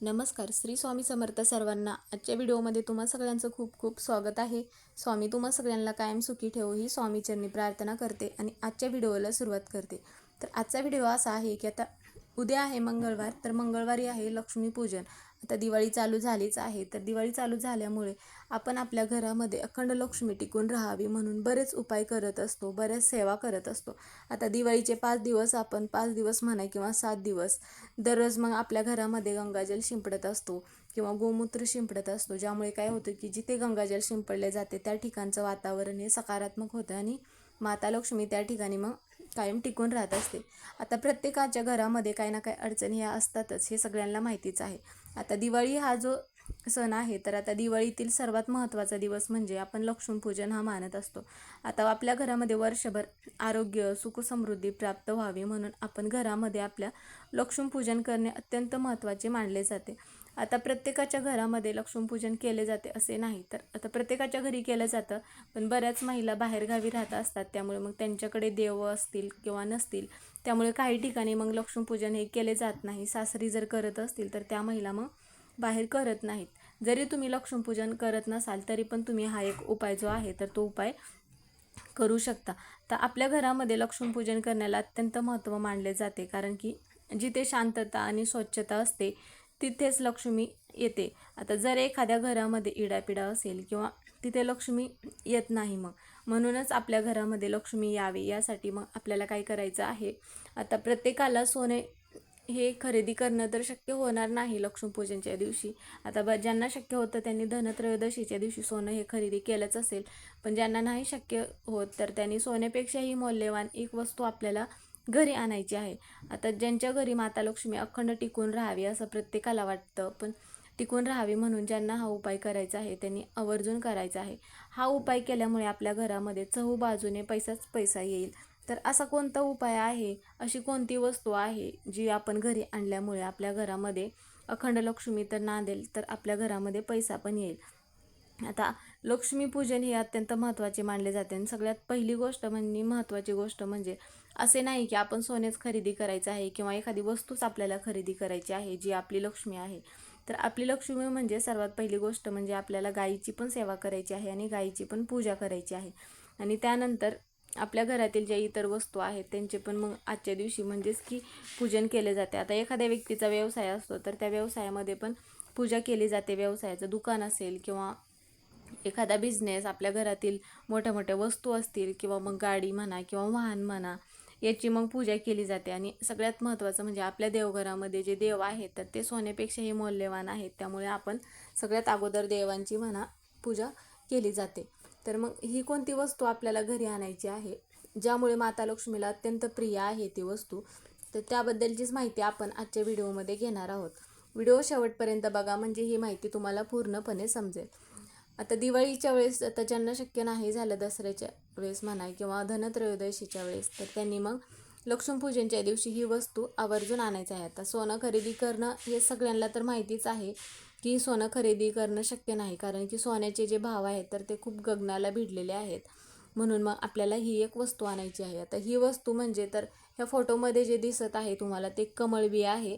नमस्कार श्री स्वामी समर्थ सर्वांना आजच्या व्हिडिओमध्ये तुम्हा सगळ्यांचं खूप खूप स्वागत आहे. स्वामी तुम्हा सगळ्यांना कायम सुखी ठेवू ही स्वामीचरणी प्रार्थना करते आणि आजच्या व्हिडिओला सुरुवात करते. तर आजचा व्हिडिओ असा आहे की आता उद्या आहे मंगळवार तर मंगळवारी आहे लक्ष्मीपूजन आता दिवाळी चालू झालीच आहे. तर दिवाळी चालू झाल्यामुळे आपण आपल्या घरामध्ये अखंड लक्ष्मी टिकून राहावी म्हणून बरेच उपाय करत असतो बऱ्याच सेवा करत असतो. आता दिवाळीचे पाच दिवस आपण पाच दिवस म्हणा किंवा सात दिवस दररोज मग आपल्या घरामध्ये गंगाजल शिंपडत असतो किंवा गोमूत्र शिंपडत असतो. ज्यामुळे काय होतं की जिथे गंगाजल शिंपडले जाते त्या ठिकाणचं वातावरण हे सकारात्मक होतं आणि माता लक्ष्मी त्या ठिकाणी मग कायम टिकून राहत असते. आता प्रत्येकाच्या घरामध्ये काही ना काही अडचणी ह्या असतातच हे सगळ्यांना माहितीच आहे. आता दिवाळी हा जो सण आहे तर आता दिवाळीतील सर्वात महत्त्वाचा दिवस म्हणजे आपण लक्ष्मीपूजन हा मानत असतो. आता आपल्या घरामध्ये वर्षभर आरोग्य सुखसमृद्धी प्राप्त व्हावी म्हणून आपण घरामध्ये आपल्या लक्ष्मीपूजन करणे अत्यंत महत्त्वाचे मानले जाते. आता प्रत्येकाच्या घरामध्ये लक्ष्मीपूजन केले जाते असे नाही. तर आता प्रत्येकाच्या घरी केलं जातं पण बऱ्याच महिला बाहेरगावी राहत असतात. त्यामुळे मग त्यांच्याकडे देव असतील किंवा नसतील त्यामुळे काही ठिकाणी मग लक्ष्मीपूजन हे केले जात नाही. सासरी जर करत असतील तर त्या महिला मग बाहेर करत नाहीत. जरी तुम्ही लक्ष्मीपूजन करत नसाल तरी पण तुम्ही हा एक उपाय जो आहे तर तो उपाय करू शकता. तर आपल्या घरामध्ये लक्ष्मीपूजन करण्याला अत्यंत महत्त्व मानले जाते. कारण की जिथे शांतता आणि स्वच्छता असते तिथेच लक्ष्मी येते. आता जर एखाद्या घरामध्ये इडापिडा असेल किंवा तिथे लक्ष्मी येत नाही मग म्हणूनच आपल्या घरामध्ये लक्ष्मी यावी. यासाठी मग आपल्याला काय करायचं आहे? आता प्रत्येकाला सोने हे खरेदी करणं तर शक्य होणार नाही लक्ष्मीपूजनच्या दिवशी. आता ब ज्यांना शक्य होतं त्यांनी धनत्रयोदशीच्या दिवशी सोनं हे खरेदी केलंच असेल. पण ज्यांना नाही शक्य होत तर त्यांनी सोन्यापेक्षाही मौल्यवान एक वस्तू आपल्याला घरी आणायची आहे. आता ज्यांच्या घरी माता लक्ष्मी अखंड टिकून राहावी असं प्रत्येकाला वाटतं पण टिकून राहावी म्हणून ज्यांना हा उपाय करायचा आहे त्यांनी आवर्जून करायचा आहे. हा उपाय केल्यामुळे आपल्या घरामध्ये चहू बाजूने पैसाच पैसा येईल. तर असा कोणता उपाय आहे? अशी कोणती वस्तू आहे जी आपण घरी आणल्यामुळे आपल्या घरामध्ये अखंड लक्ष्मी तर नांदेल तर आपल्या घरामध्ये पैसा पण येईल. आता लक्ष्मीपूजन हे अत्यंत महत्त्वाचे मानले जाते. आणि सगळ्यात पहिली गोष्ट म्हणजे महत्त्वाची गोष्ट म्हणजे असे नाही की आपण सोनेच खरेदी करायचं आहे किंवा एखादी वस्तूच आपल्याला खरेदी करायची आहे जी आपली लक्ष्मी आहे. तर आपली लक्ष्मी म्हणजे सर्वात पहिली गोष्ट म्हणजे आपल्याला गायीची पण सेवा करायची आहे आणि गायीची पण पूजा करायची आहे. आणि त्यानंतर आपल्या घरातील ज्या इतर वस्तू आहेत त्यांचे पण मग आजच्या दिवशी म्हणजेच की पूजन केले जाते. आता एखाद्या व्यक्तीचा व्यवसाय असतो तर त्या व्यवसायामध्ये पण पूजा केली जाते. व्यवसायाचं दुकान असेल किंवा एखादा बिझनेस आपल्या घरातील मोठ्या मोठ्या वस्तू असतील किंवा मग गाडी म्हणा किंवा वाहन म्हणा याची मग पूजा केली जाते. आणि सगळ्यात महत्त्वाचं म्हणजे आपल्या देवघरामध्ये जे देव आहेत तर ते सोन्यापेक्षाही मौल्यवान आहेत. त्यामुळे आपण सगळ्यात अगोदर देवांची म्हणा पूजा केली जाते. तर मग ही कोणती वस्तू आपल्याला घरी आणायची आहे? ज्यामुळे माता लक्ष्मीला अत्यंत प्रिय आहे ती वस्तू. तर त्याबद्दलचीच माहिती आपण आजच्या व्हिडिओमध्ये घेणार आहोत. व्हिडिओ शेवटपर्यंत बघा म्हणजे ही माहिती तुम्हाला पूर्णपणे समजेल. आता दिवाळीच्या वेळेस आता ज्यांना शक्य नाही झालं दसऱ्याच्या वेळेस म्हणा किंवा धनत्रयोदशीच्या वेळेस तर त्यांनी मग लक्ष्मीपूजनच्या दिवशी ही वस्तू आवर्जून आणायचं आहे. आता सोनं खरेदी करणं हे सगळ्यांना तर माहितीच आहे की सोनं खरेदी करणं शक्य नाही कारण की सोन्याचे जे भाव आहेत तर ते खूप गगनाला भिडलेले आहेत. म्हणून मग आपल्याला ही एक वस्तू आणायची आहे. आता ही वस्तू म्हणजे तर ह्या फोटोमध्ये जे दिसत आहे तुम्हाला ते कमळबी आहे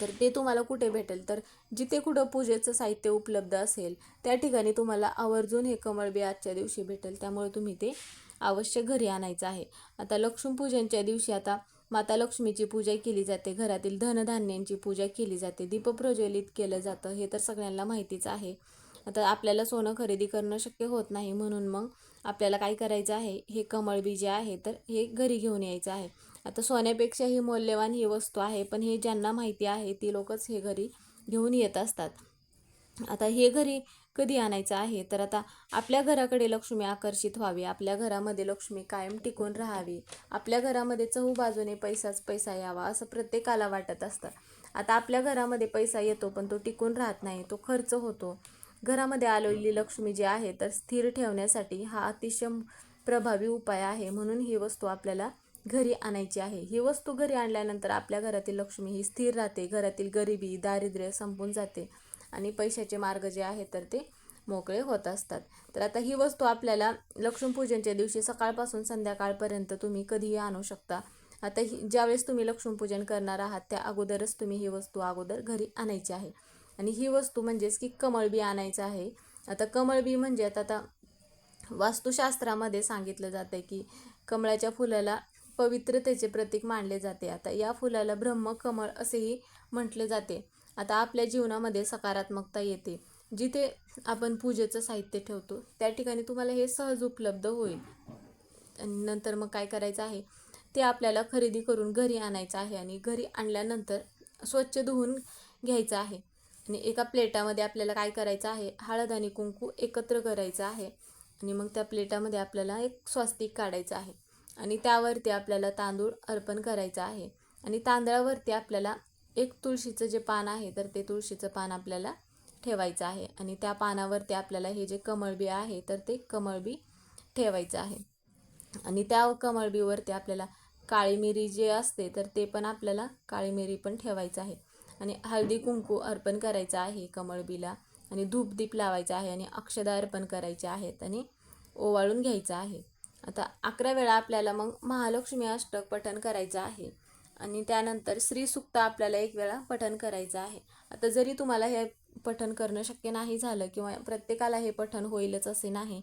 तर ते तुम्हाला कुठे भेटेल? तर जिथे कुठं पूजेचं साहित्य उपलब्ध असेल त्या ठिकाणी तुम्हाला आवर्जून हे कमळबी आजच्या दिवशी भेटेल. त्यामुळे तुम्ही ते अवश्य घरी आणायचं आहे. आता लक्ष्मीपूजनच्या दिवशी आता माता लक्ष्मीची पूजा केली जाते. घरातील धनधान्यांची पूजा केली जाते. दीपप्रज्वलित केलं जातं. हे तर सगळ्यांना माहितीच आहे. आता आपल्याला सोनं खरेदी करणं शक्य होत नाही. म्हणून मग आपल्याला काय करायचं आहे? हे कमळबी जे आहे तर हे घरी घेऊन यायचं आहे. आता सोन्यापेक्षा ही मौल्यवान ही वस्तू आहे पण हे ज्यांना माहिती आहे ती लोकच हे घरी घेऊन येत असतात. आता हे घरी कधी आणायचं आहे? तर आता आपल्या घराकडे लक्ष्मी आकर्षित व्हावी. आपल्या घरामध्ये लक्ष्मी कायम टिकून राहावी. आपल्या घरामध्ये चहू बाजूने पैसाच पैसा यावा असं प्रत्येकाला वाटत असतं. आता आपल्या घरामध्ये पैसा येतो पण तो टिकून राहत नाही तो खर्च होतो. घरामध्ये आलेली लक्ष्मी जी आहे तर स्थिर ठेवण्यासाठी हा अतिशय प्रभावी उपाय आहे. म्हणून ही वस्तू आपल्याला घरी आणायची आहे. ही वस्तू घरी आणल्यानंतर आपल्या घरातील लक्ष्मी ही स्थिर राहते. घरातील गरिबी दारिद्र्य संपून जाते आणि पैशाचे मार्ग जे आहे तर ते मोकळे होत असतात. तर आता ही वस्तू आपल्याला लक्ष्मीपूजनच्या दिवशी सकाळपासून संध्याकाळपर्यंत तुम्ही कधीही आणू शकता. आता ही ज्यावेळेस तुम्ही लक्ष्मीपूजन करणार आहात त्या अगोदरच तुम्ही ही वस्तू अगोदर घरी आणायची आहे. आणि ही वस्तू म्हणजेच की कमळबी आणायचं आहे. आता कमळबी म्हणजे आता आता वास्तुशास्त्रामध्ये सांगितलं जातं की कमळाच्या फुलाला पवित्रतेचे प्रतीक मानले जाते. आता या फुलाला ब्रह्मकमळ असेही म्हटले जाते. आता आपल्या जीवनामध्ये सकारात्मकता येते. जिथे आपण पूजेचं साहित्य ठेवतो त्या ठिकाणी तुम्हाला हे सहज उपलब्ध होईल. आणि नंतर मग काय करायचं आहे? ते आपल्याला खरेदी करून घरी आणायचं आहे आणि घरी आणल्यानंतर स्वच्छ धुवून घ्यायचं आहे. आणि एका प्लेटामध्ये आपल्याला काय करायचं आहे? हळद आणि कुंकू एकत्र करायचं आहे. आणि मग त्या प्लेटामध्ये आपल्याला एक स्वास्तिक काढायचं आहे. आणि त्यावरती आपल्याला तांदूळ अर्पण करायचं आहे. आणि तांदळावरती आपल्याला एक तुळशीचं जे पान आहे तर ते तुळशीचं पान आपल्याला ठेवायचं आहे. आणि त्या पानावरती आपल्याला हे जे कमळबी आहे तर ते कमळबी ठेवायचं आहे. आणि त्या कमळबीवरती आपल्याला काळी मिरी जे असते तर ते पण आपल्याला काळी मिरी पण ठेवायचं आहे. आणि हळदी कुंकू अर्पण करायचं आहे कमळबीला. आणि धूपदीप लावायचं आहे आणि अक्षदा अर्पण करायचे आहेत आणि ओवाळून घ्यायचं आहे. आता अकरा वेळा आपल्याला मग महालक्ष्मी अष्टक पठण करायचं आहे. आणि त्यानंतर श्रीसुक्त आपल्याला एक वेळा पठण करायचं आहे. आता जरी तुम्हाला हे पठण करणं शक्य नाही झालं किंवा प्रत्येकाला हे पठण होईलच असे नाही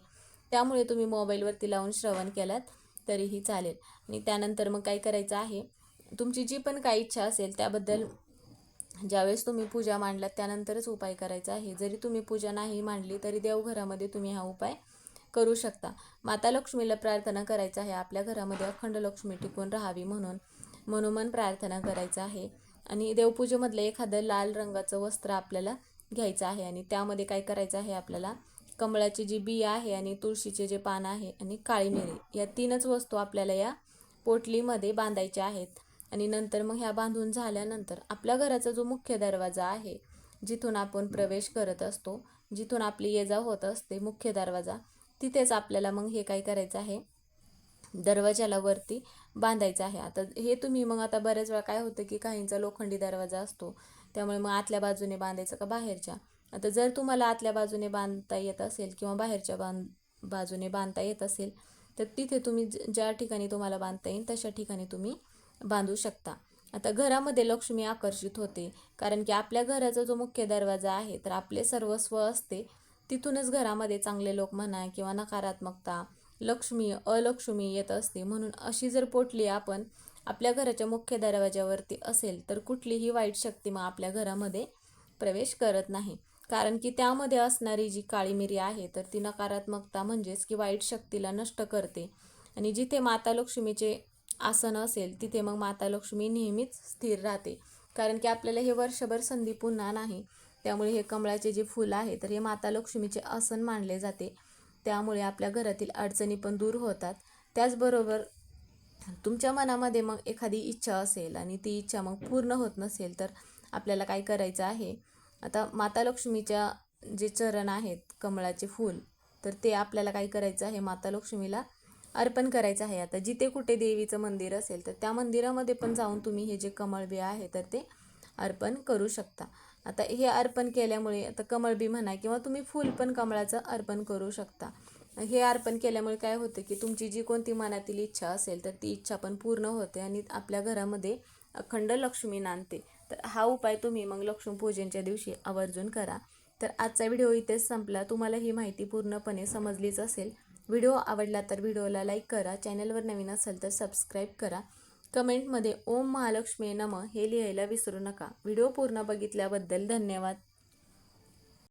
त्यामुळे तुम्ही मोबाईलवरती लावून श्रवण केलात तरीही चालेल. आणि त्यानंतर मग काय करायचं आहे तुमची जी पण काही इच्छा असेल त्याबद्दल ज्यावेळेस तुम्ही पूजा मांडलात त्यानंतरच उपाय करायचा आहे. जरी तुम्ही पूजा नाही मांडली तरी देवघरामध्ये तुम्ही हा उपाय करू शकता. माता लक्ष्मीला प्रार्थना करायचं आहे. आपल्या घरामध्ये अखंड लक्ष्मी टिकून राहावी म्हणून मनोमन प्रार्थना करायचं आहे. आणि देवपूजेमधलं एखादं लाल रंगाचं वस्त्र आपल्याला घ्यायचं आहे. आणि त्यामध्ये काय करायचं आहे आपल्याला? कमळाची जी बिया आहे आणि तुळशीचे जे पान आहे आणि काळी मिरी या तीनच वस्तू आपल्याला या पोटलीमध्ये बांधायच्या आहेत. आणि नंतर मग ह्या बांधून झाल्यानंतर आपल्या घराचा जो मुख्य दरवाजा आहे जिथून आपण प्रवेश करत असतो जिथून आपली ये जा होत असते मुख्य दरवाजा तिथेच आपल्याला मग हे काय करायचं आहे? दरवाजाला वरती बांधायचं आहे. आता हे तुम्ही मग आता बऱ्याच वेळा काय होतं की काहींचा लोखंडी दरवाजा असतो त्यामुळे मग आतल्या बाजूने बांधायचं का बाहेरच्या? आता जर तुम्हाला आतल्या बाजूने बांधता येत असेल किंवा बाहेरच्या बांध बाजूने बांधता येत असेल तर तिथे तुम्ही ज्या ठिकाणी तुम्हाला बांधता येईल तशा ठिकाणी तुम्ही बांधू शकता. आता घरामध्ये लक्ष्मी आकर्षित होते कारण की आपल्या घराचा जो मुख्य दरवाजा आहे तर आपले सर्वस्व असते तिथूनच घरामध्ये चांगले लोक म्हणा किंवा नकारात्मकता लक्ष्मी अलक्ष्मी येत असते म्हणून अशी जर पोटली आपण आपल्या घराच्या मुख्य दरवाज्यावरती असेल तर कुठलीही वाईट शक्ती मग आपल्या घरामध्ये प्रवेश करत नाही. कारण की त्यामध्ये असणारी जी काळी मिरी आहे तर ती नकारात्मकता म्हणजेच की वाईट शक्तीला नष्ट करते. आणि जिथे माता लक्ष्मीचे आसन असेल तिथे मग माता लक्ष्मी नेहमीच स्थिर राहते. कारण की आपल्याला हे वर्षभर संधी पुन्हा नाही. त्यामुळे हे कमळाचे जे फूल आहे तर हे माता लक्ष्मीचे आसन मानले जाते. त्यामुळे आपल्या घरातील अडचणी पण दूर होतात. त्याचबरोबर तुमच्या मनामध्ये मग एखादी इच्छा असेल आणि ती इच्छा मग पूर्ण होत नसेल तर आपल्याला काय करायचं आहे? आता माता लक्ष्मीच्या जे चरण आहेत कमळाचे फूल तर ते आपल्याला काय करायचं आहे? माता लक्ष्मीला अर्पण करायचं आहे. आता जिथे कुठे देवीचं मंदिर असेल तर त्या मंदिरामध्ये पण जाऊन तुम्ही हे जे कमळबी आहे तर ते अर्पण करू शकता. आता हे अर्पण केल्यामुळे आता कमळबी म्हणा किंवा तुम्ही फूल पण कमळाचं अर्पण करू शकता. हे अर्पण केल्यामुळे काय होतं की तुमची जी कोणती मनातील इच्छा असेल तर ती इच्छा पण पूर्ण होते आणि आपल्या घरामध्ये अखंड लक्ष्मी नांदते. तर हा उपाय तुम्ही मग लक्ष्मीपूजनच्या दिवशी आवर्जून करा. तर आजचा व्हिडिओ इथेच संपला. तुम्हाला ही माहिती पूर्णपणे समजलीच असेल. व्हिडिओ आवडला तर व्हिडिओला लाईक करा. चॅनलवर नवीन असेल तर सबस्क्राईब करा. कमेंटमध्ये ओम महालक्ष्मी नम हे लिहायला विसरू नका. व्हिडिओ पूर्ण बघितल्याबद्दल धन्यवाद.